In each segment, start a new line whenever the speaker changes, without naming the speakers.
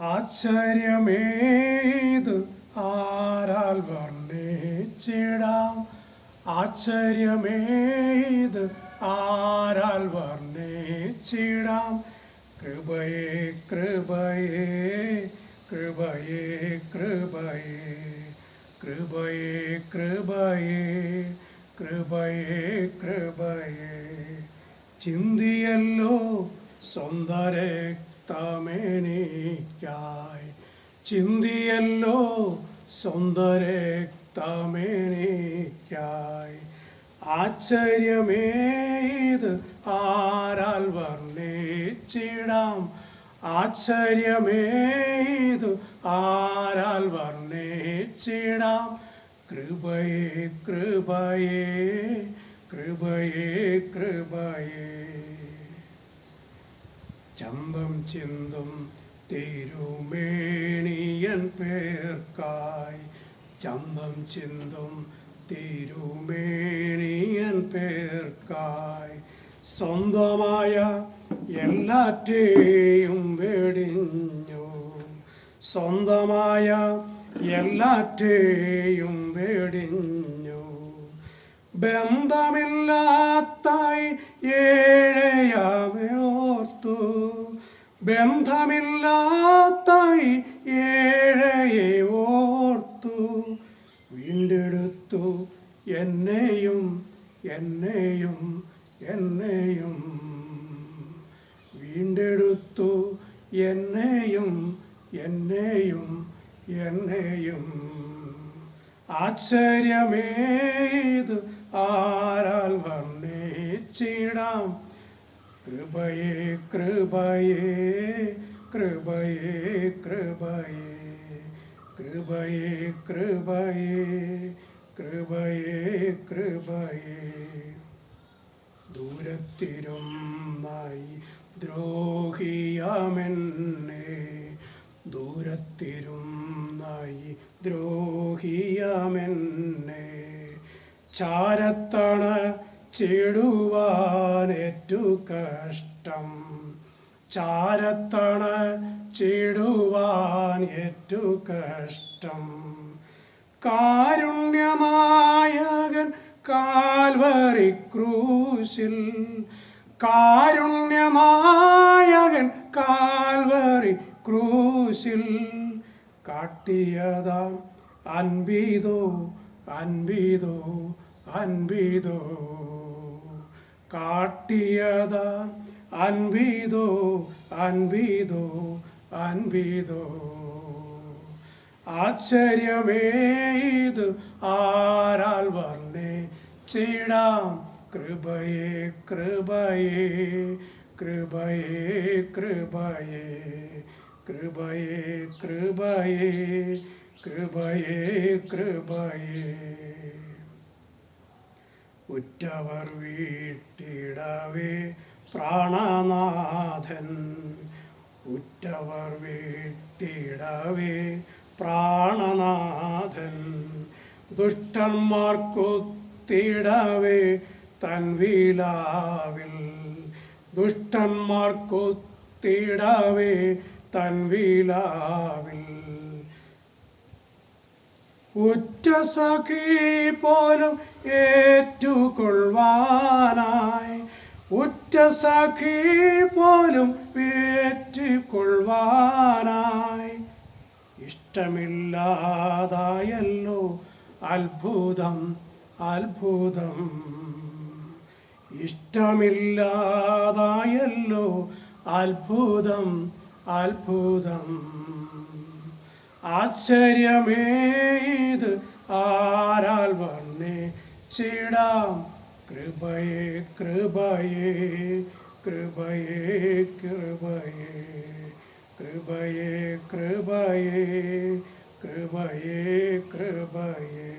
ആശ്ചര്യമേത്? ആരാൽ വർണിച്ചിടാം? ആശ്ചര്യമേത്? ആരാൽ വർണിച്ചിടാം? കൃപയേ കൃപയേ കൃപയേ കൃപയേ കൃപയേ കൃപയേ കൃപയേ കൃപയേ. ചിന്തിയല്ലോ സ്വന്ത രക്തമേനിക്കായി. ചിന്തിയല്ലോ സ്വന്ത രക്തമേനിക്കായി ആശ്ചര്യമേത് ആരാൽ വർണിച്ചിടാം. ആശ്ചര്യമേതു ആരാൽ വർണിച്ചിടാം. കൃപയേ കൃപയേ കൃപയേ കൃപയേ. ചന്തം ചിന്തും തിരുമേണിയൻ പേർക്കായി. ചന്തം ചിന്തും തിരുമേണിയൻ പേർക്കായി. സ്വന്തമായ എല്ലാറ്റേയും വെടിഞ്ഞു. സ്വന്തമായ എല്ലാറ്റേയും വെടിഞ്ഞു. ബന്ധമില്ലാത്തായി ഏഴയാമേ ഓർത്തു ബന്ധമില്ലാത്തായി ഏഴയെ ഓർത്തു. വീണ്ടെടുത്തു. എന്നെയും എന്നെയും എന്നെയും. വീണ്ടെടുത്തു. എന്നെയും എന്നെയും എന്നെയും. ആശ്ചര്യമേത് കൃപയേ കൃപയേ കൃപയേ കൃപയേ കൃപയേ കൃപയേ കൃപയേ കൃപയേ. ദൂരത്തിരുന്നായി ദ്രോഹിയാമെന്നെ ദൂരത്തിരുന്നായി ദ്രോഹിയാമെന്നെ. ചാരത്തണ ചിടുവാനേറ്റു കഷ്ടം. ചാരത്തണ ചേടുവാൻ ഏറ്റു കഷ്ടം. കാരുണ്യമായകൻ കാൽവറി ക്രൂശിൽ. കാരുണ്യമായകൻ കാൽവറി ക്രൂശിൽ. കാട്ടിയതാം അൻപീതോ അൻപീതോ അൻപീതോ. കാട്ടിയതാ അൻപീതോ അൻപീതോ അൻപീതോ ആശ്ചര്യമേത് ആരാൽ വർണേ ചിടാം. കൃപയേ കൃപയേ കൃപയേ കൃപയേ കൃപയേ കൃപയേ കൃപയേ കൃപയേ. ഉറ്റവർ വീട്ടിടവേ പ്രാണനാഥൻ. ഉറ്റവർ വീട്ടിടവേ പ്രാണനാഥൻ. ദുഷ്ടന്മാർക്കൊത്തിടവേ തൻവീലാവിൽ ദുഷ്ടന്മാർക്കൊത്തിടവേ തൻ വീലാവിൽ. ഉറ്റ സഖി പോലും ഏറ്റുകൊള്ളുവാനായി. ഉറ്റ സഖി പോലും ഏറ്റുകൊള്ളുവാനായി. ഇഷ്ടമില്ലാതായല്ലോ അത്ഭുതം അത്ഭുതം. ഇഷ്ടമില്ലാതായല്ലോ അത്ഭുതം അത്ഭുതം. ആശ്ചര്യമേത്? ആരാൽ വർണേ ചിടാം. കൃപയേ കൃപയേ കൃപയേ കൃപയേ കൃപയേ കൃപയേ കൃപയേ കൃപയേ.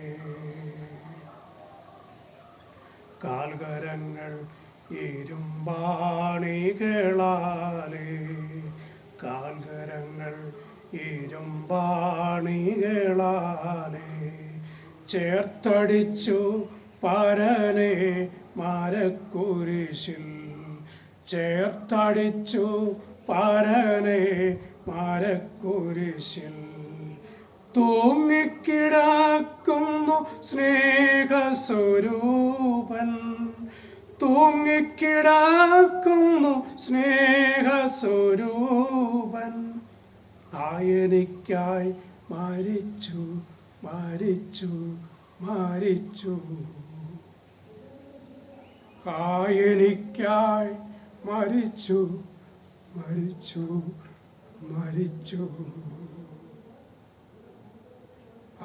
കാൽകരങ്ങൾ ഇരുമ്പാണികളാലേ കാൽകരങ്ങൾ ഇരുമ്പാണികളാലേ ചേർത്തടിച്ചു പരനെ മരക്കുരിശിൽ. ചേർത്തടിച്ചു പരനെ മരക്കുരിശിൽ. തൂങ്ങിക്കിടക്കുന്നു സ്നേഹസ്വരൂപൻ. തൂങ്ങിക്കിടക്കുന്നു സ്നേഹസ്വരൂപൻ. ആയനിക്കായി മരിച്ചു മരിച്ചു മരിച്ചു. കായനിക്കായി മരിച്ചു മരിച്ചു മരിച്ചു.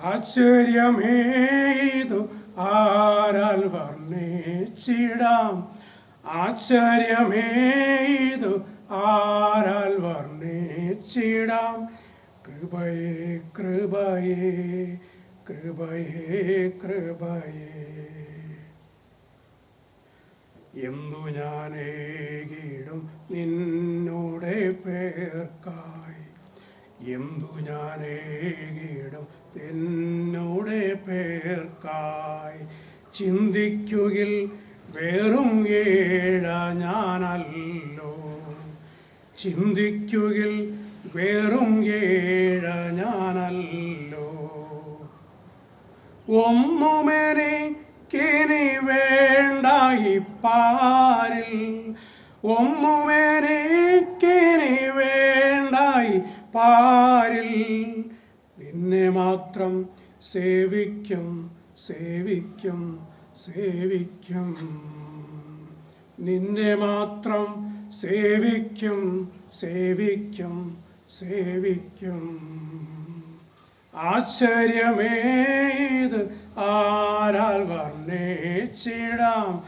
ആശ്ചര്യമേതു? ആരാൽ വർണിച്ചിടാം? ആശ്ചര്യമേതു? ആരാൽ വർണിച്ചിടാം. കൃപയേ കൃപയേ കൃപയേ കൃപയേ. എന്തു ഞാനേകിടും നിന്നോടെ പേർക്കായി. എന്തു ഞാനേകിടും നിന്നോടെ പേർക്കായി. ചിന്തിക്കുകിൽ വേറും ഏഴ ഞാനല്ലോ. ചിന്തിക്കുകിൽ വേറും ഏഴ ഞാനല്ലോ. ഒന്നുമെനിക്കിനി വേണ്ട ഈ പാരിൽ. കിനി വേണ്ട പാരിൽ. നിന്നെ മാത്രം സേവിക്കും സേവിക്കും സേവിക്കും. നിന്നെ മാത്രം സേവിക്കും സേവിക്കും സേവിക്കും. ആശ്ചര്യമേത് ആരാൽ വർണിച്ചിടാം?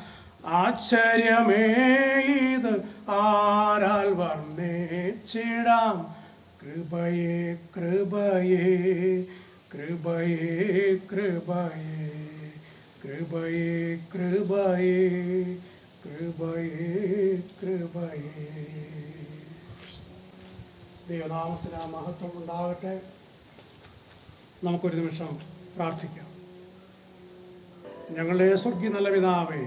ആശ്ചര്യമേത് ആരാൽ വർണിച്ചിടാം? കൃപയേ കൃപയേ കൃപയേ കൃപയേ കൃപയേ കൃപയേ. കൃപയേ കൃപയേ. ദൈവനാമത്തിന് ആ മഹത്വം ഉണ്ടാകട്ടെ. നമുക്കൊരു നിമിഷം പ്രാർത്ഥിക്കാം. ഞങ്ങളുടെ സ്വർഗീയ നല്ല പിതാവേ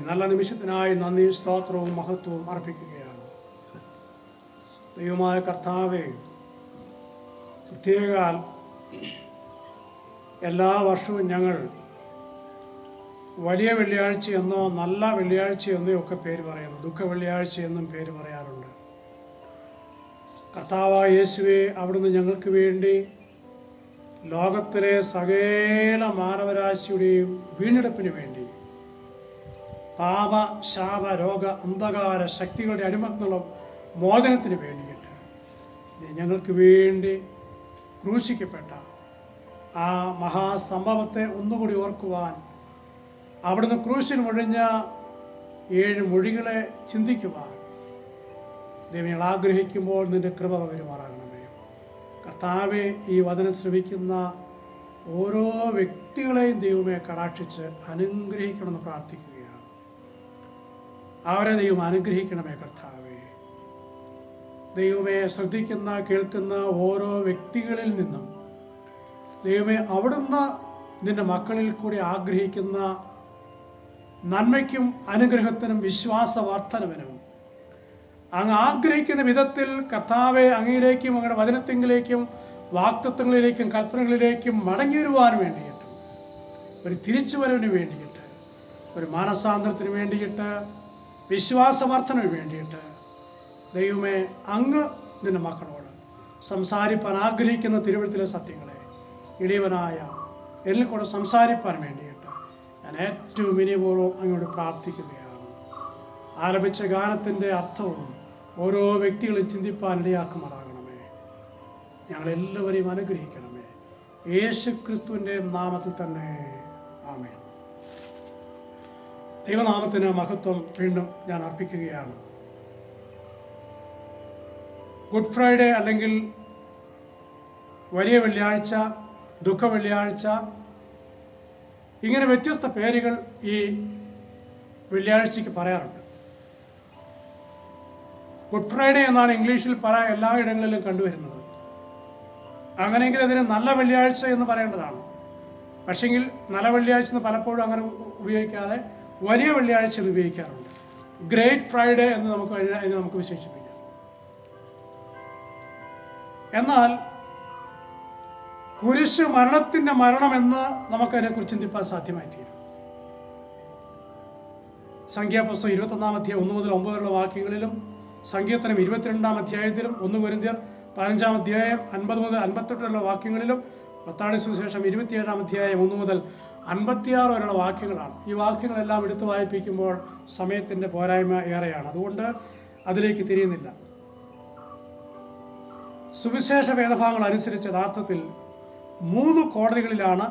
നല്ല നിമിഷത്തിനായി നന്ദി സ്തോത്രവും മഹത്വവും അർപ്പിക്കുകയാണ്. ദൈവമായ കർത്താവേ പ്രത്യേകാൽ എല്ലാ വർഷവും ഞങ്ങൾ വലിയ വെള്ളിയാഴ്ച എന്നോ നല്ല വെള്ളിയാഴ്ച എന്നോ ഒക്കെ പേര് പറയുന്നു. ദുഃഖ വെള്ളിയാഴ്ച എന്നും പേര് പറയാറുണ്ട്. കർത്താവായ യേശുവെ അവിടുന്ന് ഞങ്ങൾക്ക് വേണ്ടി ലോകത്തിലെ സകല മാനവരാശിയുടെയും വീണ്ടെടുപ്പിന് വേണ്ടി പാപ ശാപ രോഗ അന്ധകാര ശക്തികളുടെ അടിമത്തുള്ള മോചനത്തിന് വേണ്ടിയിട്ട് ഞങ്ങൾക്ക് വേണ്ടി ക്രൂശിക്കപ്പെട്ട ആ മഹാസംഭവത്തെ ഒന്നുകൂടി ഓർക്കുവാൻ അവിടുന്ന് ക്രൂശിൽ മുഴിഞ്ഞ ഏഴ് മൊഴികളെ ചിന്തിക്കുവാൻ ദൈവങ്ങൾ ആഗ്രഹിക്കുമ്പോൾ നിന്റെ കൃപ പകരുമാറാകണമേ. കർത്താവെ ഈ വചനം ശ്രമിക്കുന്ന ഓരോ വ്യക്തികളെയും ദൈവമേ കടാക്ഷിച്ച് അനുഗ്രഹിക്കണമെന്ന് പ്രാർത്ഥിക്കുകയാണ്. അവരെ ദൈവം അനുഗ്രഹിക്കണമേ കർത്താവെ. ദൈവമേ ശ്രദ്ധിക്കുന്ന കേൾക്കുന്ന ഓരോ വ്യക്തികളിൽ നിന്നും ദൈവമേ അവിടുന്ന് നിന്റെ മക്കളിൽ കൂടി ആഗ്രഹിക്കുന്ന നന്മയ്ക്കും അനുഗ്രഹത്തിനും വിശ്വാസവർദ്ധനവിനും. അങ്ങ് ആഗ്രഹിക്കുന്ന വിധത്തിൽ കർത്താവെ അങ്ങയിലേക്കും അങ്ങയുടെ വചനത്തിങ്കിലേക്കും വാക്തത്വങ്ങളിലേക്കും കൽപ്പനകളിലേക്കും മടങ്ങി വരുവാൻ വേണ്ടിയിട്ട് ഒരു തിരിച്ചുവരവിന് വേണ്ടിയിട്ട് ഒരു മാനസാന്തരത്തിന് വേണ്ടിയിട്ട് വിശ്വാസവർദ്ധനവിന് വേണ്ടിയിട്ട് ദൈവമേ അങ്ങ് നിന്റെ മക്കളോട് സംസാരിപ്പാൻ ആഗ്രഹിക്കുന്ന തിരുവഴുത്തിലെ സത്യങ്ങളെ ഇടയവനായ എന്നെ കൂടെ സംസാരിപ്പാൻ വേണ്ടിയിട്ട് ഞാൻ ഏറ്റവും വിനയപൂർവം അങ്ങോട്ട് പ്രാർത്ഥിക്കുകയാണ്. ആരംഭിച്ച ഗാനത്തിന്റെ അർത്ഥവും ഓരോ വ്യക്തികളും ചിന്തിപ്പാൻ ഇടയാക്കുമാറാകണമേ. ഞങ്ങളെല്ലാവരെയും അനുഗ്രഹിക്കണമേ. യേശു ക്രിസ്തുവിന്റെ നാമത്തിൽ തന്നെ. ആമേ ദൈവനാമത്തിന് മഹത്വം വീണ്ടും ഞാൻ അർപ്പിക്കുകയാണ്. ഗുഡ് ഫ്രൈഡേ അല്ലെങ്കിൽ വലിയ വെള്ളിയാഴ്ച ദുഃഖ വെള്ളിയാഴ്ച ഇങ്ങനെ വ്യത്യസ്ത പേരുകൾ ഈ വെള്ളിയാഴ്ചയ്ക്ക് പറയാറുണ്ട്. ഗുഡ് ഫ്രൈഡേ എന്നാണ് ഇംഗ്ലീഷിൽ പല എല്ലായിടങ്ങളിലും കണ്ടുവരുന്നത്. അങ്ങനെയെങ്കിൽ അതിന് നല്ല വെള്ളിയാഴ്ച എന്ന് പറയേണ്ടതാണ്. പക്ഷെങ്കിൽ നല്ല വെള്ളിയാഴ്ച എന്ന് പലപ്പോഴും അങ്ങനെ ഉപയോഗിക്കാതെ വലിയ വെള്ളിയാഴ്ച എന്ന് ഉപയോഗിക്കാറുണ്ട്. ഗ്രേറ്റ് ഫ്രൈഡേ എന്ന് നമുക്ക് അതിനെ നമുക്ക് വിശേഷിപ്പിക്കാം. എന്നാൽ കുരിശ് മരണത്തിന്റെ മരണമെന്ന് നമുക്കതിനെക്കുറിച്ച് ചിന്തിപ്പാൻ സാധ്യമായി തീരും സംഖ്യാപുസ്തകം ഇരുപത്തൊന്നാം അധ്യായം ഒന്ന് മുതൽ ഒമ്പത് വരെയുള്ള വാക്യങ്ങളിലും സങ്കീർത്തനം ഇരുപത്തിരണ്ടാം അധ്യായത്തിലും ഒന്ന് കുരിന്തിയർ പതിനഞ്ചാം അധ്യായം അൻപത് മുതൽ അൻപത്തെട്ടുള്ള വാക്യങ്ങളിലും പത്താണി സുവിശേഷം ഇരുപത്തിയേഴാം അധ്യായം ഒന്ന് മുതൽ അൻപത്തിയാറ് വരെയുള്ള വാക്യങ്ങളാണ്. ഈ വാക്യങ്ങളെല്ലാം എടുത്തു വായിപ്പിക്കുമ്പോൾ സമയത്തിന്റെ പോരായ്മ ഏറെയാണ്. അതുകൊണ്ട് അതിലേക്ക് തിരിയുന്നില്ല. സുവിശേഷ വേദഭാഗങ്ങൾ അനുസരിച്ച് യഥാർത്ഥത്തിൽ മൂന്ന് കോടതികളിലാണ്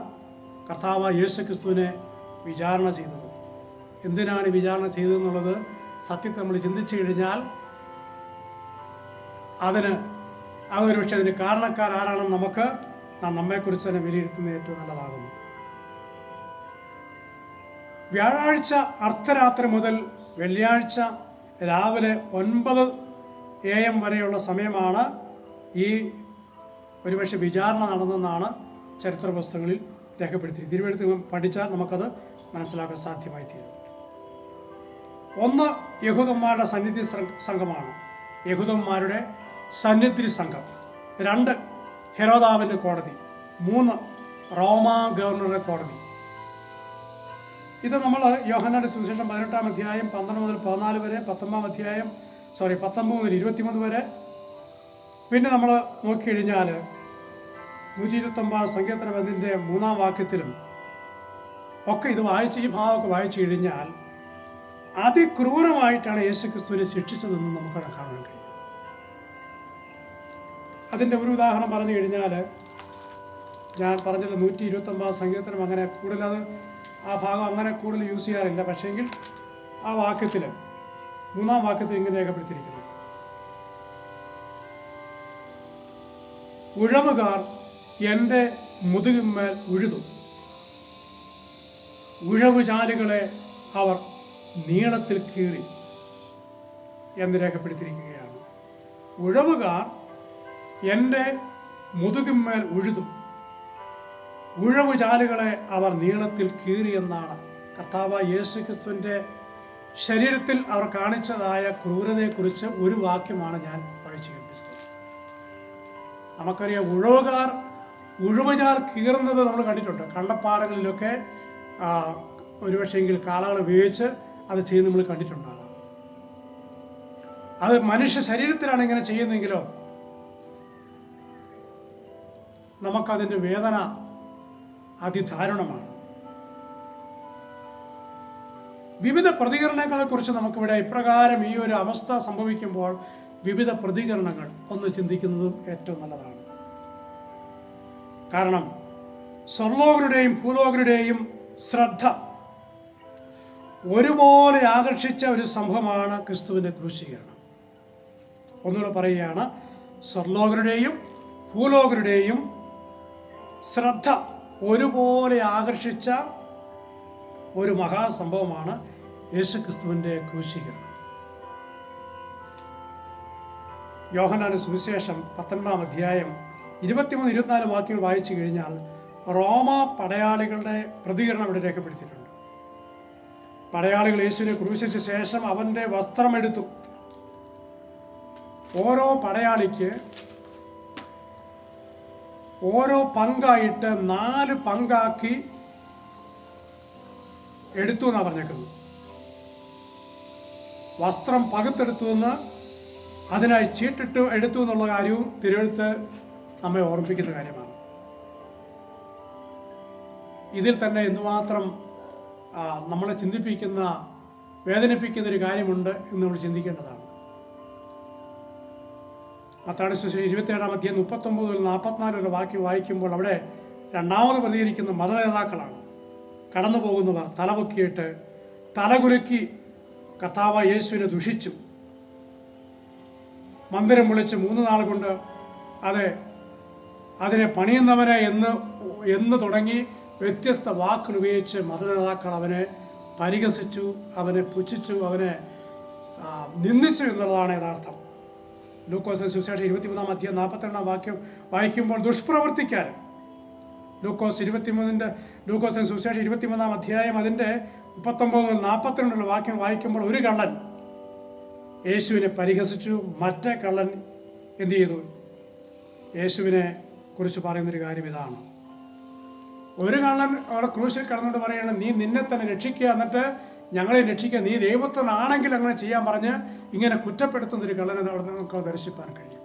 കർത്താവ് യേശു ക്രിസ്തുവിനെ വിചാരണ ചെയ്തത്. എന്തിനാണ് വിചാരണ ചെയ്തതെന്നുള്ളത് സത്യത്തെ നമ്മൾ ചിന്തിച്ചു കഴിഞ്ഞാൽ അതിന് ഒരു പക്ഷേ അതിന് കാരണക്കാരാരാണെന്ന് നമുക്ക് നാം നമ്മെക്കുറിച്ച് തന്നെ വിലയിരുത്തുന്നത് ഏറ്റവും നല്ലതാകുന്നു. വ്യാഴാഴ്ച അർദ്ധരാത്രി മുതൽ വെള്ളിയാഴ്ച രാവിലെ ഒൻപത് എ എം വരെയുള്ള സമയമാണ് ഈ ഒരുപക്ഷെ വിചാരണ നടന്നെന്നാണ് ചരിത്ര പുസ്തകങ്ങളിൽ രേഖപ്പെടുത്തി തിരുവെടുത്ത് പഠിച്ചാൽ നമുക്കത് മനസ്സിലാക്കാൻ സാധ്യമായി തീരും. ഒന്ന് യഹൂദന്മാരുടെ സന്നിധി സംഘ- സംഘമാണ്. യഹൂദന്മാരുടെ സന്നിധി സംഘം. രണ്ട് ഹെരോദാവിന്റെ കോടതി. മൂന്ന് റോമ ഗവർണറുടെ കോടതി. ഇത് നമ്മൾ യോഹനാട് സുവിശേഷം പതിനെട്ടാം അധ്യായം പന്ത്രണ്ട് മുതൽ പതിനാല് വരെ പത്തൊമ്പതാം അധ്യായം സോറി പത്തൊമ്പത് മുതൽ ഇരുപത്തിമൂന്ന് വരെ. പിന്നെ നമ്മൾ നോക്കിക്കഴിഞ്ഞാൽ നൂറ്റി ഇരുപത്തൊമ്പത് സങ്കീർത്തന മൂന്നാം വാക്യത്തിലും ഒക്കെ ഇത് വായിച്ച് ഈ ഭാവമൊക്കെ വായിച്ചു കഴിഞ്ഞാൽ അതിക്രൂരമായിട്ടാണ് യേശു ക്രിസ്തുവിനെ ശിക്ഷിച്ചതെന്ന് നമുക്കവിടെ കാണാൻ കഴിയും. അതിന്റെ ഒരു ഉദാഹരണം പറഞ്ഞു കഴിഞ്ഞാൽ ഞാൻ പറഞ്ഞത് നൂറ്റി ഇരുപത്തൊമ്പത് സങ്കീർത്തനം അങ്ങനെ കൂടുതൽ അത് ആ ഭാഗം അങ്ങനെ കൂടുതൽ യൂസ് ചെയ്യാറില്ല. പക്ഷേങ്കിൽ ആ വാക്യത്തിൽ മൂന്നാം വാക്യത്തിൽ ഇങ്ങനെ രേഖപ്പെടുത്തിയിരിക്കുന്നു. ഉഴവുകാർ എന്റെ മുതുകിന്മേൽ ഉഴുതു. ഉഴവുചാലുകളെ അവർ നീളത്തിൽ കീറി എന്ന് രേഖപ്പെടുത്തിയിരിക്കുകയാണ്. ഉഴവുകാർ എന്റെ മുതുകിന്മേൽ ഉഴുതു. ഉഴവുചാലുകളെ അവർ നീളത്തിൽ കീറി എന്നാണ് കർത്താവ് യേശു ക്രിസ്തുവിന്റെ ശരീരത്തിൽ അവർ കാണിച്ചതായ ക്രൂരതയെക്കുറിച്ച് ഒരു വാക്യമാണ് ഞാൻ വായിച്ചു കേൾപ്പിച്ചത്. നമുക്കറിയാം ഉഴവുകാർ ഉഴവുചാൽ കീറുന്നത് നമ്മൾ കണ്ടിട്ടുണ്ട്. കള്ളപ്പാടങ്ങളിലൊക്കെ ഒരുപക്ഷെങ്കിൽ കാളകൾ ഉപയോഗിച്ച് അത് ചെയ്യുന്ന നമ്മൾ കണ്ടിട്ടുണ്ടാകാം. അത് മനുഷ്യ ശരീരത്തിലാണ് ഇങ്ങനെ ചെയ്യുന്നെങ്കിലോ നമുക്കതിന്റെ വേദന അതിദാരുണമാണ്. വിവിധ പ്രതികരണങ്ങളെ കുറിച്ച് നമുക്കിവിടെ ഇപ്രകാരം ഈ ഒരു അവസ്ഥ സംഭവിക്കുമ്പോൾ വിവിധ പ്രതികരണങ്ങൾ ഒന്ന് ചിന്തിക്കുന്നതും ഏറ്റവും നല്ലതാണ്. കാരണം സ്വർലോകരുടെയും ഭൂലോകരുടെയും ശ്രദ്ധ ഒരുപോലെ ആകർഷിച്ച ഒരു സംഭവമാണ് ക്രിസ്തുവിന്റെ ക്രൂശീകരണം. ഒന്നുകൂടെ പറയുകയാണ് സ്വർലോകരുടെയും ഭൂലോകരുടെയും ശ്രദ്ധ ഒരുപോലെ ആകർഷിച്ച ഒരു മഹാസംഭവമാണ് യേശു ക്രിസ്തുവിന്റെ ക്രൂശീകരണം. യോഹനാന് സുവിശേഷം പത്തൊൻപതാം അധ്യായം ഇരുപത്തിമൂന്ന് ഇരുപത്തിനാല് വാക്യങ്ങൾ വായിച്ചു കഴിഞ്ഞാൽ റോമ പടയാളികളുടെ പ്രതികരണം ഇവിടെ രേഖപ്പെടുത്തിയിട്ടുണ്ട്. പടയാളികൾ യേശുവിനെ ക്രൂശിച്ച ശേഷം അവന്റെ വസ്ത്രമെടുത്തു. ഓരോ പടയാളിക്ക് ഓരോ പങ്കായിട്ട് നാല് പങ്കാക്കി എടുത്തു എന്നാണ് പറഞ്ഞേക്കുന്നത്. വസ്ത്രം പകുത്തെടുത്തു എന്ന് അതിനായി ചീട്ടിട്ട് എടുത്തു എന്നുള്ള കാര്യവും തിരുവഴുത്ത് നമ്മെ ഓർമ്മിപ്പിക്കുന്ന കാര്യമാണ്. ഇതിൽ തന്നെ എന്തുമാത്രം നമ്മളെ ചിന്തിപ്പിക്കുന്ന വേദനിപ്പിക്കുന്ന ഒരു കാര്യമുണ്ട് എന്ന് നമ്മൾ ചിന്തിക്കേണ്ടതാണ്. മത്താടി സുശേഷം ഇരുപത്തിയേഴാം അധ്യായം മുപ്പത്തൊമ്പത് മുതൽ നാൽപ്പത്തിനാല് വരെ വാക്യം വായിക്കുമ്പോൾ അവിടെ രണ്ടാമത് പ്രതികരിക്കുന്ന മതനേതാക്കളാണ്. കടന്നു പോകുന്നവർ തലപൊക്കിയിട്ട് തലകുലുക്കി കർത്താവ് യേശുവിനെ ദുഷിച്ചു. മന്ദിരം വിളിച്ച് മൂന്ന് നാൾ കൊണ്ട് അതെ അതിനെ പണിയുന്നവനെ എന്ന് എന്ന് തുടങ്ങി വ്യത്യസ്ത വാക്കുകൾ ഉപയോഗിച്ച് മതനേതാക്കൾ അവനെ പരിഹസിച്ചു അവനെ പുച്ഛിച്ചു അവനെ നിന്ദിച്ചു എന്നുള്ളതാണ് യഥാർത്ഥം. ലൂക്കോസിന് സുവിശേഷം ഇരുപത്തിമൂന്നാം അധ്യായം നാൽപ്പത്തിരണ്ടാം വാക്യം വായിക്കുമ്പോൾ ദുഷ്പ്രവർത്തിക്കാൻ. ലൂക്കോസ് ഇരുപത്തിമൂന്നിന്റെ ലൂക്കോസിന് സുവിശേഷം ഇരുപത്തിമൂന്നാം അധ്യായം അതിന്റെ മുപ്പത്തൊമ്പത് മുതൽ നാൽപ്പത്തിരണ്ടുള്ള വാക്യം വായിക്കുമ്പോൾ ഒരു കള്ളൻ യേശുവിനെ പരിഹസിച്ചു മറ്റേ കള്ളൻ എന്തു ചെയ്തു? യേശുവിനെ കുറിച്ച് പറയുന്നൊരു കാര്യം ഇതാണ്. ഒരു കള്ളൻ അവിടെ ക്രൂശിൽ കിടന്നുകൊണ്ട് പറയുകയാണ് നീ നിന്നെ തന്നെ രക്ഷിക്കുക. എന്നിട്ട് ഞങ്ങളെ രക്ഷിക്കുക. നീ ദൈവത്തിനാണെങ്കിൽ അങ്ങനെ ചെയ്യാൻ പറഞ്ഞ് ഇങ്ങനെ കുറ്റപ്പെടുത്തുന്ന ഒരു കള്ളനെ അവിടെ നമുക്ക് ദർശിപ്പാൻ കഴിയും.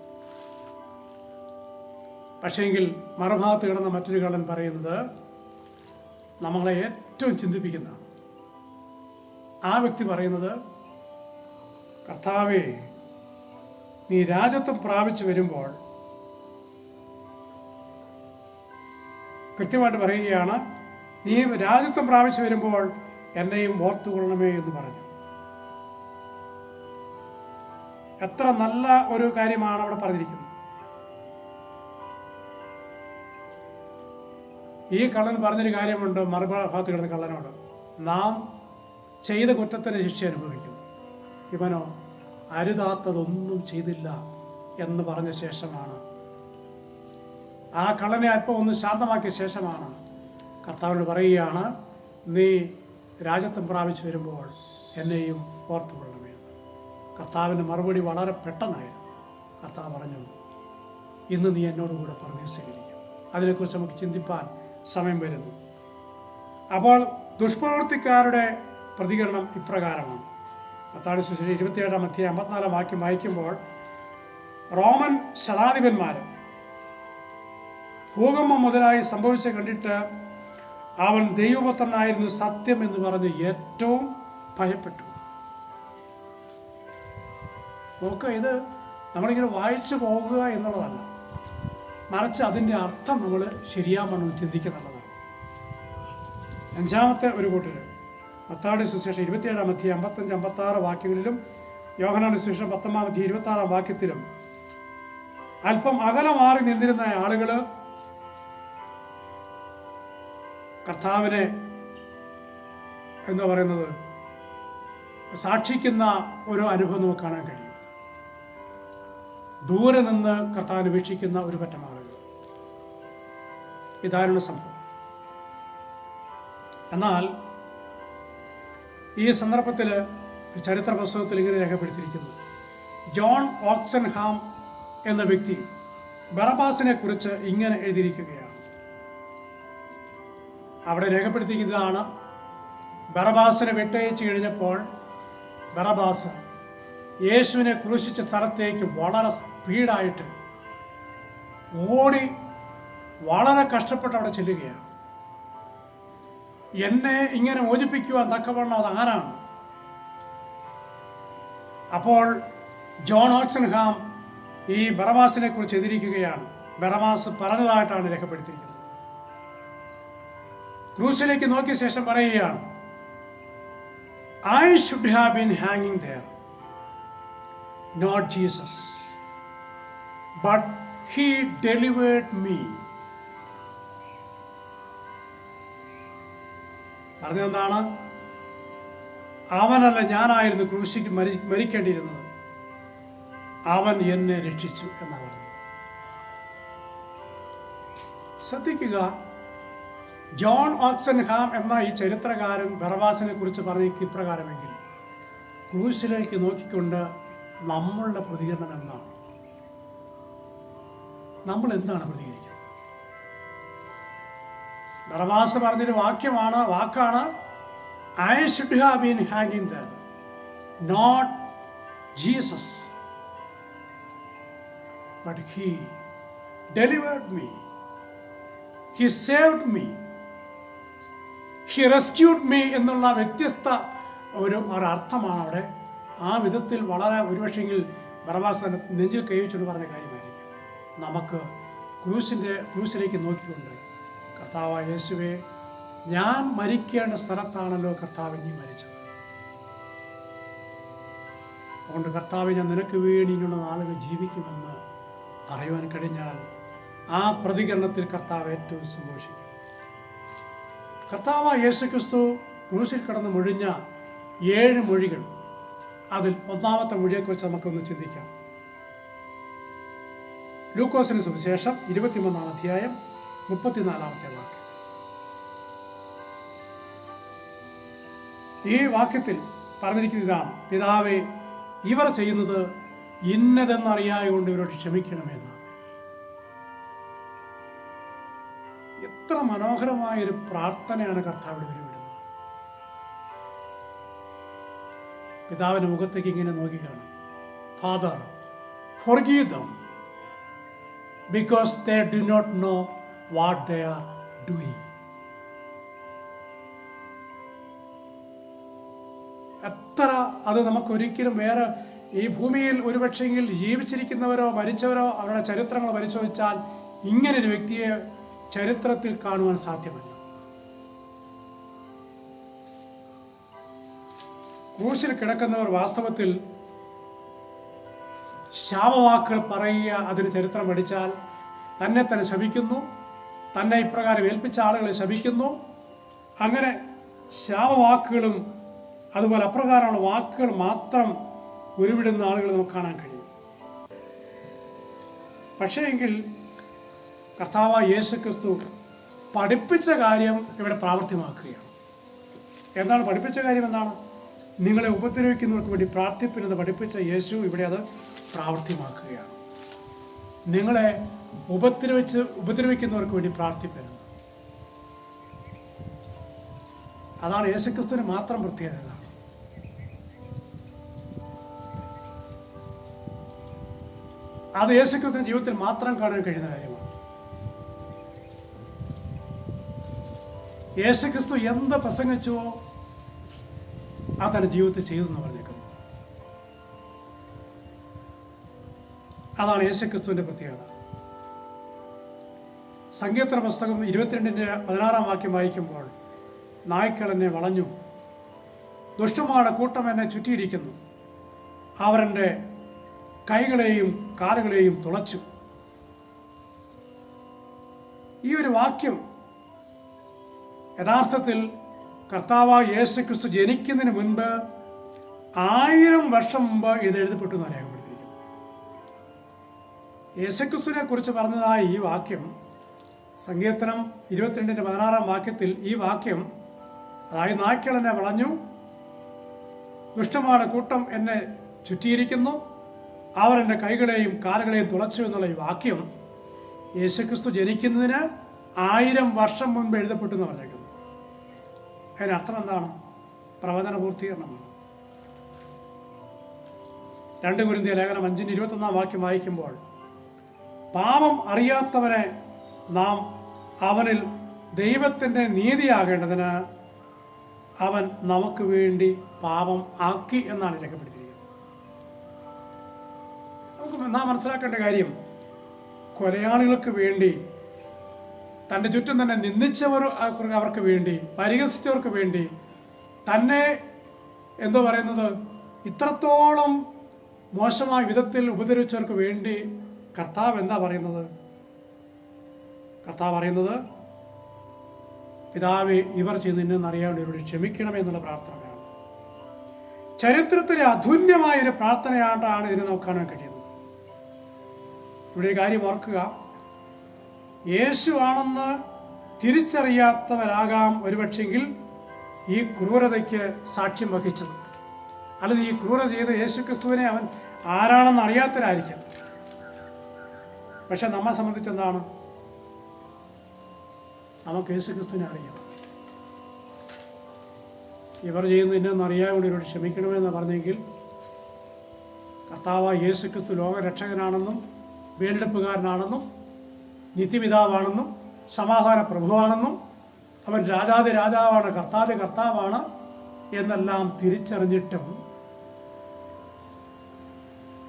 പക്ഷേങ്കിൽ മറുഭാഗത്ത് കിടന്ന മറ്റൊരു കള്ളൻ പറയുന്നത് നമ്മളെ ഏറ്റവും ചിന്തിപ്പിക്കുന്ന ആ വ്യക്തി പറയുന്നത് കർത്താവേ നീ രാജ്യത്വം പ്രാപിച്ചു വരുമ്പോൾ കൃത്യമായിട്ട് പറയുകയാണ് നീ രാജ്യത്വം പ്രാപിച്ചു വരുമ്പോൾ എന്നെയും ഓർത്തുകൊള്ളണമേ എന്ന് പറഞ്ഞു. എത്ര നല്ല ഒരു കാര്യമാണ് അവിടെ പറഞ്ഞിരിക്കുന്നത്. ഈ കള്ളൻ പറഞ്ഞൊരു കാര്യമുണ്ട് മറുഭാഗത്ത് കിടന്ന കള്ളനോട്. നാം ചെയ്ത കുറ്റത്തിന് ശിക്ഷ അനുഭവിക്കുന്നു. ഇവനോ അരുതാത്തതൊന്നും ചെയ്തില്ല എന്ന് പറഞ്ഞ ശേഷമാണ് ആ കള്ളനെ അല്പം ഒന്ന് ശാന്തമാക്കിയ ശേഷമാണ് കർത്താവിനോട് പറയുകയാണ് നീ രാജ്യത്വം പ്രാപിച്ചു വരുമ്പോൾ എന്നെയും ഓർത്തുകൊള്ളണമേ. കർത്താവിന്റെ മറുപടി വളരെ പെട്ടെന്നായിരുന്നു. കർത്താവ് പറഞ്ഞു ഇന്ന് നീ എന്നോടുകൂടെ കൂടെ പ്രവേശിച്ചിരിക്കും അതിനെക്കുറിച്ച് നമുക്ക് ചിന്തിപ്പാൻ സമയം വരുന്നു. അപ്പോൾ ദുഷ്പ്രവർത്തിക്കാരുടെ പ്രതികരണം ഇപ്രകാരമാണ്. പത്താടി ശേഷം ഇരുപത്തിയേഴാം അധ്യായം അമ്പത്തിനാലാം വാക്യം വായിക്കുമ്പോൾ റോമൻ ശതാധിപന്മാരും ഭൂകമ്പം മുതലായി സംഭവിച്ച കണ്ടിട്ട് അവൻ ദൈവപുത്രനായിരുന്നു സത്യം എന്ന് പറഞ്ഞ് ഏറ്റവും ഭയപ്പെട്ടു. നോക്കുക ഇത് നമ്മളിങ്ങനെ വായിച്ചു പോകുക എന്നുള്ളതല്ല. മറിച്ച് അതിന്റെ അർത്ഥം നമ്മൾ ശരിയാമെന്ന് ചിന്തിക്കുന്നുള്ളതാണ് അഞ്ചാമത്തെ ഒരു കൂട്ടർ പത്താടി സുശേഷം ഇരുപത്തിയേഴാം അധ്യായം അമ്പത്തഞ്ച് അമ്പത്തി ആറ് വാക്യങ്ങളിലും യോഹനാട് സുശേഷം പത്തൊമ്പതാം അധ്യായം ഇരുപത്തി ആറാം വാക്യത്തിലും അല്പം അകലെ മാറി നിന്നിരുന്ന ആളുകൾ കർത്താവിനെ എന്ന് പറയുന്നത് സാക്ഷിക്കുന്ന ഒരു അനുഭവം നമുക്ക് കാണാൻ കഴിയും. ദൂരെ നിന്ന് കർത്താവിനെ വീക്ഷിക്കുന്ന ഒരു പറ്റം ആളുകൾ. ഇതായിരുന്നു സംഭവം. എന്നാൽ ഈ സന്ദർഭത്തിൽ ചരിത്ര പുസ്തകത്തിൽ ഇങ്ങനെ രേഖപ്പെടുത്തിയിരിക്കുന്നു. ജോൺ ഓക്സൻഹാം എന്ന വ്യക്തി ബറബാസിനെ കുറിച്ച് ഇങ്ങനെ എഴുതിയിരിക്കുകയാണ്. അവിടെ രേഖപ്പെടുത്തിയിരിക്കുന്നതാണ് ബറബാസിനെ വിട്ടയച്ചു കഴിഞ്ഞപ്പോൾ ബറബാസ് യേശുവിനെ ക്രൂശിച്ച സ്ഥലത്തേക്ക് വളരെ സ്പീഡായിട്ട് ഓടി വളരെ കഷ്ടപ്പെട്ട് അവിടെ ചെല്ലുകയാണ്. എന്നെ ഇങ്ങനെ മോചിപ്പിക്കുവാൻ തക്കവണ്ണം അത് ആരാണ്? അപ്പോൾ ജോൺ ഓക്സൻഹാം ഈ ബറബാസിനെ കുറിച്ച് എതിരിക്കുകയാണ്. ബറബാസ് പറഞ്ഞതായിട്ടാണ് രേഖപ്പെടുത്തിയിരിക്കുന്നത്. ക്രൂസിലേക്ക് നോക്കിയ ശേഷം പറയുകയാണ് ഐ ഷുഡ് ഹാവ് ബീൻ ഹാങ്ങിങ് there not Jesus but he delivered me പറഞ്ഞതെന്താണ്? അവനല്ല ഞാനായിരുന്നു ക്രൂശിക്ക് മരി മരിക്കേണ്ടിയിരുന്നത്. അവൻ എന്നെ രക്ഷിച്ചു എന്നാണ് പറഞ്ഞത്. ശ്രദ്ധിക്കുക ജോൺ ഓക്സൻഹാം എന്ന ഈ ചരിത്രകാരൻ ബറവാസിനെ കുറിച്ച് പറഞ്ഞ ഇപ്രകാരമെങ്കിൽ ക്രൂശിലേക്ക് നോക്കിക്കൊണ്ട് നമ്മളുടെ പ്രതികരണം എന്താണ്? നമ്മൾ എന്താണ് പ്രതികരിക്കുന്നത്? ബറവാസ് പറഞ്ഞൊരു വാക്യമാണ് വാക്കാണ് ഐ ഷുഡ് ഹാവ് ബീൻ ഹാങ്ങിങ് there not Jesus but he delivered me he saved me he rescued me എന്നുള്ള വ്യത്യസ്ത ഒരു ഒരർത്ഥമാണ് അവിടെ. ആ വിധത്തിൽ വളരെ ഒരുപക്ഷെങ്കിൽ ബറബാസ് തന്നെ നെഞ്ചിൽ കൈവച്ചുകൊണ്ട് പറഞ്ഞ കാര്യമായിരിക്കും. നമുക്ക് ക്രൂസിന്റെ ക്രൂസിലേക്ക് നോക്കിക്കൊണ്ട് കർത്താവ് യേശുവെ ഞാൻ മരിക്കേണ്ട സ്ഥലത്താണല്ലോ കർത്താവ് നീ മരിച്ചത്. അതുകൊണ്ട് കർത്താവ് ഞാൻ നിനക്ക് വേണ്ടി ഇനിയുള്ള നാളുകൾ ജീവിക്കുമെന്ന് പറയുവാൻ കഴിഞ്ഞാൽ ആ പ്രതികരണത്തിൽ കർത്താവ് ഏറ്റവും സന്തോഷിക്കും. കർത്താവ് യേശുക്രിസ്തു ക്രൂശിൽ കിടന്ന് മൊഴിഞ്ഞ ഏഴ് മൊഴികൾ. അതിൽ ഒന്നാമത്തെ മൊഴിയെക്കുറിച്ച് നമുക്കൊന്ന് ചിന്തിക്കാം. ലൂക്കോസിന് സുവിശേഷം ഇരുപത്തിമൂന്നാം അധ്യായം മുപ്പത്തിനാലാമത്തെ വാക്യം. ഈ വാക്യത്തിൽ പറഞ്ഞിരിക്കുന്ന ഇതാണ് പിതാവേ ഇവർ ചെയ്യുന്നത് ഇന്നതെന്നറിയായ കൊണ്ട് ഇവരോട് ക്ഷമിക്കണമെന്നാണ് എത്ര മനോഹരമായൊരു പ്രാർത്ഥനയാണ് കർത്താവ് വെളിവിടുന്നത് പിതാവിന്റെ മുഖത്തേക്ക് ഇങ്ങനെ നോക്കിക്കാണും. Father forgive them because they do not know what they are doing എത്ര അത് നമുക്കൊരിക്കലും വേറെ ഈ ഭൂമിയിൽ ഒരുപക്ഷെങ്കിൽ ജീവിച്ചിരിക്കുന്നവരോ മരിച്ചവരോ അവരുടെ ചരിത്രങ്ങൾ പരിശോധിച്ചാൽ ഇങ്ങനൊരു വ്യക്തിയെ ചരിത്രത്തിൽ കാണുവാൻ സാധ്യമല്ല. ക്രൂശിൽ കിടക്കുന്നവർ വാസ്തവത്തിൽ ശാപവാക്കുകൾ പറയുക അതിന് ചരിത്രം പഠിച്ചാൽ തന്നെ തന്നെ ശപിക്കുന്നു തന്നെ ഇപ്രകാരം ഏൽപ്പിച്ച ആളുകളെ ശപിക്കുന്നു. അങ്ങനെ ശാപവാക്കുകളും അതുപോലെ അപ്രകാരമുള്ള വാക്കുകൾ മാത്രം ഉരുവിടുന്ന ആളുകൾ നമുക്ക് കാണാൻ കഴിയും. പക്ഷേ എങ്കിൽ കർത്താവ് യേശു ക്രിസ്തു പഠിപ്പിച്ച കാര്യം ഇവിടെ പ്രാവർത്തികമാക്കുകയാണ്. എന്താണ് പഠിപ്പിച്ച കാര്യം എന്താണ്? നിങ്ങളെ ഉപദ്രവിക്കുന്നവർക്ക് വേണ്ടി പ്രാർത്ഥിപ്പിനെന്ന് പഠിപ്പിച്ച യേശു ഇവിടെ അത് പ്രാവർത്തികമാക്കുകയാണ്. നിങ്ങളെ ഉപദ്രവിച്ച് ഉപദ്രവിക്കുന്നവർക്ക് വേണ്ടി പ്രാർത്ഥിപ്പരുത് അതാണ് യേശുക്രിസ്തുവിന് മാത്രം പ്രത്യേകത. അത് യേശുക്രിസ്തുവിന്റെ ജീവിതത്തിൽ മാത്രം കാണാൻ കഴിയുന്ന കാര്യമാണ്. യേശുക്രിസ്തു എന്ത് പ്രസംഗിച്ചുവോ ആ തന്റെ ജീവിതത്തിൽ ചെയ്തു എന്ന് പറഞ്ഞേക്കുന്നു. അതാണ് യേശുക്രിസ്തുവിന്റെ പ്രത്യേകത. സങ്കീർത്തന പുസ്തകം ഇരുപത്തിരണ്ടിന്റെ പതിനാറാം വാക്യം വായിക്കുമ്പോൾ നായ്ക്കൾ എന്നെ വളഞ്ഞു. ദുഷ്ടന്മാരുടെ കൂട്ടം എന്നെ ചുറ്റിയിരിക്കുന്നു. അവരെന്റെ കൈകളെയും കാലുകളെയും തുളച്ചു. ഈ ഒരു വാക്യം യഥാർത്ഥത്തിൽ കർത്താവ് യേശു ക്രിസ്തു ജനിക്കുന്നതിന് മുൻപ് ആയിരം വർഷം മുമ്പ് ഇത് എഴുതപ്പെട്ടു എന്ന് രേഖപ്പെടുത്തിയിരിക്കുന്നു യേശുക്രിസ്തുവിനെ കുറിച്ച് പറഞ്ഞതായ ഈ വാക്യം സങ്കീർത്തനം ഇരുപത്തിരണ്ടിന്റെ പതിനാറാം വാക്യത്തിൽ ഈ വാക്യം അതായത് നായ്ക്കൾ എന്നെ വളഞ്ഞു ദുഷ്ടമായ കൂട്ടം എന്നെ ചുറ്റിയിരിക്കുന്നു അവർ എന്റെ കൈകളെയും കാലുകളെയും തുളച്ചു എന്നുള്ള ഈ വാക്യം യേശുക്രിസ്തു ജനിക്കുന്നതിന് ആയിരം വർഷം മുൻപ് എഴുതപ്പെട്ടു എന്ന് പറഞ്ഞേക്കുന്നു അതിനർത്ഥം എന്താണ്? പ്രവചന പൂർത്തീകരണമാണ്. രണ്ട് കുരുന്തിയ ലേഖനം അഞ്ചിന്റെ ഇരുപത്തൊന്നാം വാക്യം വായിക്കുമ്പോൾ പാപം അറിയാത്തവനെ നാം അവനിൽ ദൈവത്തിന്റെ നീതിയാകേണ്ടതിന് അവൻ നമുക്ക് വേണ്ടി പാപം ആക്കി എന്നാണ് രേഖപ്പെടുത്തിയിരിക്കുന്നത്. നമുക്ക് നാം മനസ്സിലാക്കേണ്ട കാര്യം കൊലയാളികൾക്ക് വേണ്ടി തന്റെ ചുറ്റും തന്നെ നിന്ദിച്ചവർ അവർക്ക് വേണ്ടി പരിഹസിച്ചവർക്ക് വേണ്ടി തന്നെ എന്തോ പറയുന്നത് ഇത്രത്തോളം മോശമായ വിധത്തിൽ ഉപദ്രവിച്ചവർക്ക് വേണ്ടി കർത്താവ് എന്താ പറയുന്നത്? കർത്താവ് പറയുന്നത് പിതാവെ ഇവർ ചെയ്യുന്നതെന്ന് അറിയാണ്ട് ഇവരോട് ക്ഷമിക്കണമേ എന്നുള്ള പ്രാർത്ഥനയാണ്. ചരിത്രത്തിലെ അതുല്യമായ ഒരു പ്രാർത്ഥനയായിട്ടാണ് ഇതിനെ നമുക്ക് കഴിയുന്നത് ഇവിടെ കാര്യം ഓർക്കുക. യേശു ആണെന്ന് തിരിച്ചറിയാത്തവരാകാം ഒരുപക്ഷെങ്കിൽ ഈ ക്രൂരതയ്ക്ക് സാക്ഷ്യം വഹിച്ചത്. അല്ലെങ്കിൽ ഈ ക്രൂര ചെയ്ത യേശു ക്രിസ്തുവിനെ അവൻ ആരാണെന്ന് അറിയാത്തവരായിരിക്കാം. പക്ഷെ നമ്മെ സംബന്ധിച്ച് എന്താണ്? നമുക്ക് യേശു ക്രിസ്തുവിനെ അറിയാം. ഇവർ ചെയ്യുന്നത് ഇന്നെന്ന് അറിയാതെ ഇവരോട് ക്ഷമിക്കണമെന്ന് പറഞ്ഞെങ്കിൽ കർത്താവ് യേശു ക്രിസ്തു ലോകരക്ഷകനാണെന്നും വീണ്ടെടുപ്പുകാരനാണെന്നും നിത്യപിതാവാണെന്നും സമാധാന പ്രഭുവാണെന്നും അവൻ രാജാതി രാജാവാണ് കർത്താതി കർത്താവാണ് എന്നെല്ലാം തിരിച്ചറിഞ്ഞിട്ടും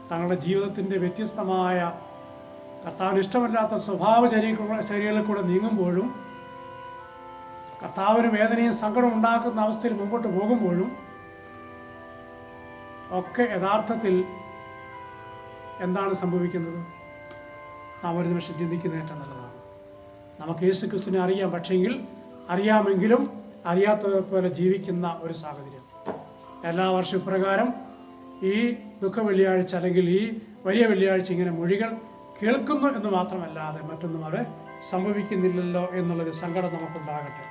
തങ്ങളുടെ ജീവിതത്തിന്റെ വ്യത്യസ്തമായ കർത്താവിന് ഇഷ്ടമല്ലാത്ത സ്വഭാവ ചര്യകളിൽ കൂടെ നീങ്ങുമ്പോഴും കർത്താവിന് വേദനയും സങ്കടം ഉണ്ടാക്കുന്ന അവസ്ഥയിൽ മുമ്പോട്ട് പോകുമ്പോഴും ഒക്കെ യഥാർത്ഥത്തിൽ എന്താണ് സംഭവിക്കുന്നത്? നാം ഒരു നിമിഷം ചിന്തിക്കുന്ന ഏറ്റവും നല്ലതാണ്. നമുക്ക് യേശു ക്രിസ്തുവിനെ അറിയാം പക്ഷെങ്കിൽ അറിയാമെങ്കിലും അറിയാത്തവരെ പോലെ ജീവിക്കുന്ന ഒരു സാഹചര്യം. എല്ലാ വർഷവും ഇപ്രകാരം ഈ ദുഃഖ വെള്ളിയാഴ്ച അല്ലെങ്കിൽ ഈ വലിയ വെള്ളിയാഴ്ച ഇങ്ങനെ മൊഴികൾ കേൾക്കുന്നു എന്ന് മാത്രമല്ലാതെ മറ്റൊന്നും അവിടെ സംഭവിക്കുന്നില്ലല്ലോ എന്നുള്ളൊരു സങ്കടം നമുക്കുണ്ടാകട്ടെ.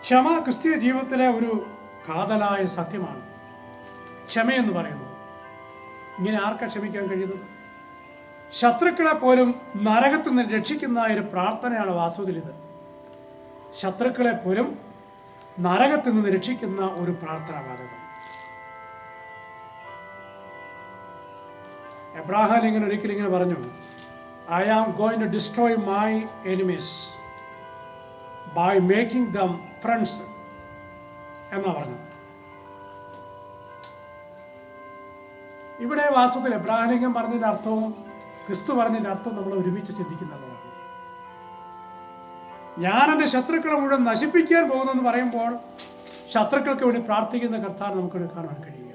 ക്ഷമ ക്രിസ്തീയ ജീവിതത്തിലെ ഒരു കാതലായ സത്യമാണ്. ക്ഷമയെന്ന് പറയുന്നത്. ഇങ്ങനെ ആർക്കാ ക്ഷമിക്കാൻ കഴിയുന്നത്? ശത്രുക്കളെ പോലും നരകത്തിൽ നിന്ന് രക്ഷിക്കുന്ന ഒരു പ്രാർത്ഥനയാണ് വാസ്തുവിൽ ഇത്. ശത്രുക്കളെ പോലും നരകത്തിൽ നിന്ന് രക്ഷിക്കുന്ന ഒരു പ്രാർത്ഥന വാചകം എബ്രാഹാം ഇങ്ങനെ ഒരിക്കലും ഇങ്ങനെ പറഞ്ഞു I am going to destroy my enemies by making them friends എന്നാ പറഞ്ഞു. ഇവിടെ വാസ്തവത്തിൽ എബ്രാഹിം പറഞ്ഞതിന്റെ അർത്ഥവും ക്രിസ്തു പറഞ്ഞതിന്റെ അർത്ഥം നമ്മൾ ഒരുമിച്ച് ചിന്തിക്കുന്നതാണ്. ഞാൻ എന്റെ ശത്രുക്കളെ മുഴുവൻ നശിപ്പിക്കാൻ പോകുന്നു എന്ന് പറയുമ്പോൾ ശത്രുക്കൾക്ക് വേണ്ടി പ്രാർത്ഥിക്കുന്ന കർത്താവ് നമുക്ക് കാണാൻ കഴിയുക.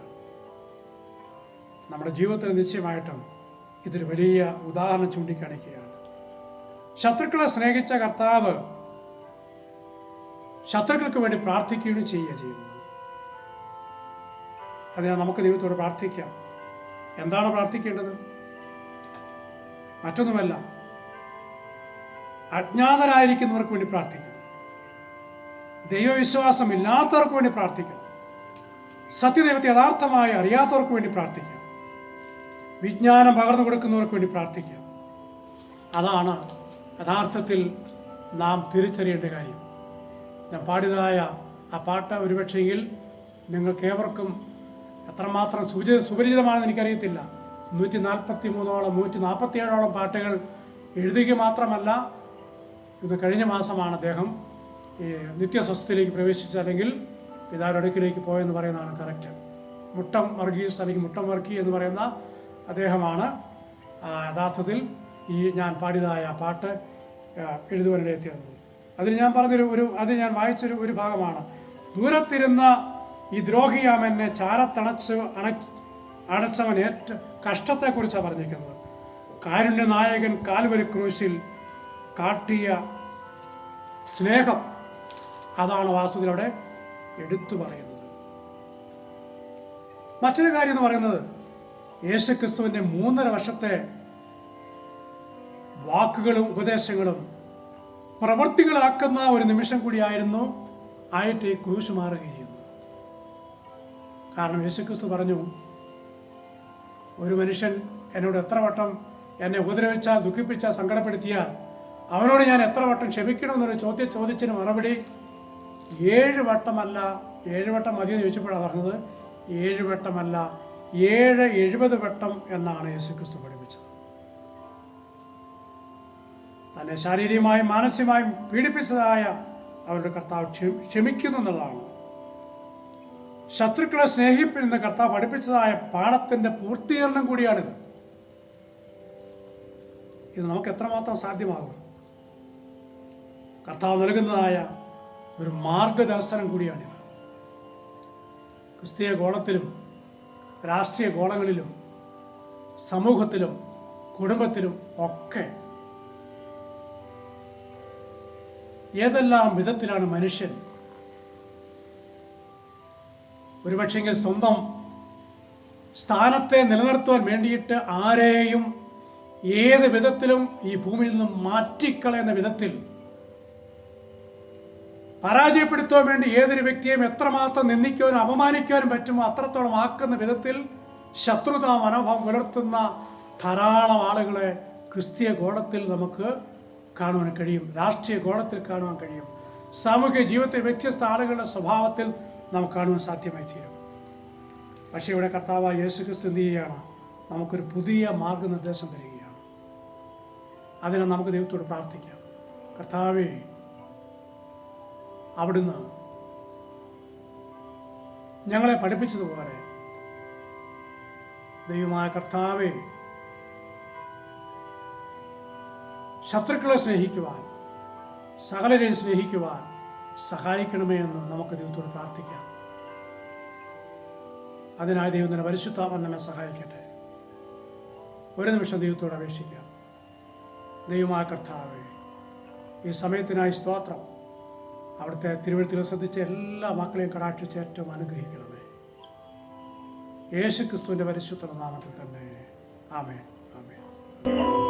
നമ്മുടെ ജീവിതത്തിൽ നിശ്ചയമായിട്ടും ഇതൊരു വലിയ ഉദാഹരണം ചൂണ്ടിക്കാണിക്കുകയാണ്. ശത്രുക്കളെ സ്നേഹിച്ച കർത്താവ് ശത്രുക്കൾക്ക് വേണ്ടി പ്രാർത്ഥിക്കുകയും ചെയ്യുക ചെയ്യുന്നത്. അതിനാൽ നമുക്ക് ദൈവത്തോട് പ്രാർത്ഥിക്കാം. എന്താണ് പ്രാർത്ഥിക്കേണ്ടത്? മറ്റൊന്നുമല്ല അജ്ഞാതരായിരിക്കുന്നവർക്ക് വേണ്ടി പ്രാർത്ഥിക്കണം ദൈവവിശ്വാസം ഇല്ലാത്തവർക്ക് വേണ്ടി പ്രാർത്ഥിക്കണം സത്യദൈവത്തെ യഥാർത്ഥമായി അറിയാത്തവർക്ക് വേണ്ടി പ്രാർത്ഥിക്കുക വിജ്ഞാനം പകർന്നു കൊടുക്കുന്നവർക്ക് വേണ്ടി പ്രാർത്ഥിക്കുക അതാണ് യഥാർത്ഥത്തിൽ നാം തിരിച്ചറിയേണ്ട കാര്യം. ഞാൻ പാടിയതായ ആ പാട്ട് ഒരുപക്ഷെങ്കിൽ നിങ്ങൾക്കേവർക്കും എത്രമാത്രം സുപരിചിതമാണെന്ന് എനിക്കറിയത്തില്ല. നൂറ്റി നാൽപ്പത്തി മൂന്നോളം നൂറ്റി നാൽപ്പത്തി ഏഴോളം പാട്ടുകൾ എഴുതുക മാത്രമല്ല ഇന്ന് കഴിഞ്ഞ മാസമാണ് അദ്ദേഹം ഈ നിത്യസ്വസ്ഥയിലേക്ക് പ്രവേശിച്ച അല്ലെങ്കിൽ പിതാവിന്റെ അടുക്കിലേക്ക് പോയെന്ന് പറയുന്നതാണ് കറക്റ്റ്. മുട്ടം വർഗീസ് അല്ലെങ്കിൽ മുട്ടം വർക്കി എന്ന് പറയുന്ന അദ്ദേഹമാണ് യഥാർത്ഥത്തിൽ ഈ ഞാൻ പാടിയതായ പാട്ട് ആ, എഴുതുവാനിടയെത്തിയത് അതിൽ ഞാൻ പറഞ്ഞൊരു ഒരു അത് ഞാൻ വായിച്ചൊരു ഒരു ഭാഗമാണ്. ദൂരത്തിരുന്ന ഈ ദ്രോഹിയാമെന്നെ ചാരത്തണച്ച് അണ അടച്ചവൻ ഏറ്റ കഷ്ടത്തെക്കുറിച്ചാണ് പറഞ്ഞിരിക്കുന്നത്. കാരുണ്യ നായകൻ കാൽവരി ക്രൂശിൽ കാട്ടിയ സ്നേഹം അതാണ് വാസുദേവ് അവിടെ എടുത്തു പറയുന്നത്. മറ്റൊരു കാര്യം എന്ന് പറയുന്നത് യേശുക്രിസ്തുവിന്റെ മൂന്നര വർഷത്തെ വാക്കുകളും ഉപദേശങ്ങളും പ്രവൃത്തികളാക്കുന്ന ഒരു നിമിഷം കൂടിയായിരുന്നു ആയിട്ട് ഈ ക്രൂശ് മാറുകയും കാരണം യേശുക്രിസ്തു പറഞ്ഞു ഒരു മനുഷ്യൻ എന്നോട് എത്ര വട്ടം എന്നെ ഉപദ്രവിച്ചാൽ ദുഃഖിപ്പിച്ചാൽ സങ്കടപ്പെടുത്തിയാൽ അവനോട് ഞാൻ എത്ര വട്ടം ക്ഷമിക്കണമെന്നൊരു ചോദ്യം ചോദിച്ചതിന് മറുപടി ഏഴ് വട്ടമല്ല ഏഴ് വട്ടം മതി എന്ന് ചോദിച്ചപ്പോഴാണ് പറഞ്ഞത് ഏഴ് വട്ടമല്ല ഏഴ് എഴുപത് വട്ടം എന്നാണ് യേശുക്രിസ്തു പഠിപ്പിച്ചത്. തന്നെ ശാരീരികമായും മാനസികമായും പീഡിപ്പിച്ചതായ അവരുടെ കർത്താവ് ക്ഷമിക്കുന്നു എന്നുള്ളതാണ്. ശത്രുക്കളെ സ്നേഹിപ്പിക്കുന്ന കർത്താവ് പഠിപ്പിച്ചതായ പാഠത്തിന്റെ പൂർത്തീകരണം കൂടിയാണിത്. ഇത് നമുക്ക് എത്രമാത്രം സാധ്യമാകും? കർത്താവ് നൽകുന്നതായ ഒരു മാർഗദർശനം കൂടിയാണിത്. ക്രിസ്തീയ ഗോളത്തിലും രാഷ്ട്രീയ ഗോളങ്ങളിലും സമൂഹത്തിലും കുടുംബത്തിലും ഒക്കെ ഏതെല്ലാം വിധത്തിലാണ് മനുഷ്യൻ ഒരുപക്ഷെങ്കിൽ സ്വന്തം സ്ഥാനത്തെ നിലനിർത്തുവാൻ വേണ്ടിയിട്ട് ആരെയും ഏത് വിധത്തിലും ഈ ഭൂമിയിൽ നിന്നും മാറ്റിക്കളയുന്ന വിധത്തിൽ പരാജയപ്പെടുത്തുവാൻ വേണ്ടി ഏതൊരു വ്യക്തിയെയും എത്രമാത്രം നിന്ദിക്കുവാനും അപമാനിക്കുവാനും പറ്റുമോ അത്രത്തോളം ആക്കുന്ന വിധത്തിൽ ശത്രുതാ മനോഭാവം പുലർത്തുന്ന ധാരാളം ആളുകളെ ക്രിസ്തീയ ഗോളത്തിൽ നമുക്ക് കാണുവാൻ കഴിയും. രാഷ്ട്രീയ ഗോളത്തിൽ കാണുവാൻ കഴിയും. സാമൂഹിക ജീവിതത്തിൽ വ്യത്യസ്ത ആളുകളുടെ സ്വഭാവത്തിൽ നമുക്ക് കാണുവാൻ സാധ്യമായി തീരും പക്ഷേ ഇവിടെ കർത്താവ് യേശു ക്രിസ്തു എന്ത് ചെയ്യുകയാണ്? നമുക്കൊരു പുതിയ മാർഗനിർദ്ദേശം തരികയാണ്. അതിനെ നമുക്ക് ദൈവത്തോട് പ്രാർത്ഥിക്കാം. കർത്താവേ അവിടുന്ന് ഞങ്ങളെ പഠിപ്പിച്ചതുപോലെ ദൈവമായ കർത്താവെ ശത്രുക്കളെ സ്നേഹിക്കുവാൻ സകലരെയും സ്നേഹിക്കുവാൻ സഹായിക്കണമേ എന്ന് നമുക്ക് ദൈവത്തോട് പ്രാർത്ഥിക്കാം. അതിനായി ദൈവം തന്നെ നമ്മെ സഹായിക്കട്ടെ. ഒരു നിമിഷം ദൈവത്തോട് അപേക്ഷിക്കാം. ദൈവമായ കർത്താവേ ഈ സമയത്തിനായി സ്തോത്രം. അവിടുത്തെ തിരുവഴുത്തിൽ ശ്രദ്ധിച്ച എല്ലാ മക്കളെയും കടാക്ഷിച്ച് ഏറ്റവും അനുഗ്രഹിക്കണമേ. യേശു ക്രിസ്തുവിന്റെ പരിശുദ്ധ നാമത്തിൽ തന്നെ. ആമേൻ. ആമേൻ.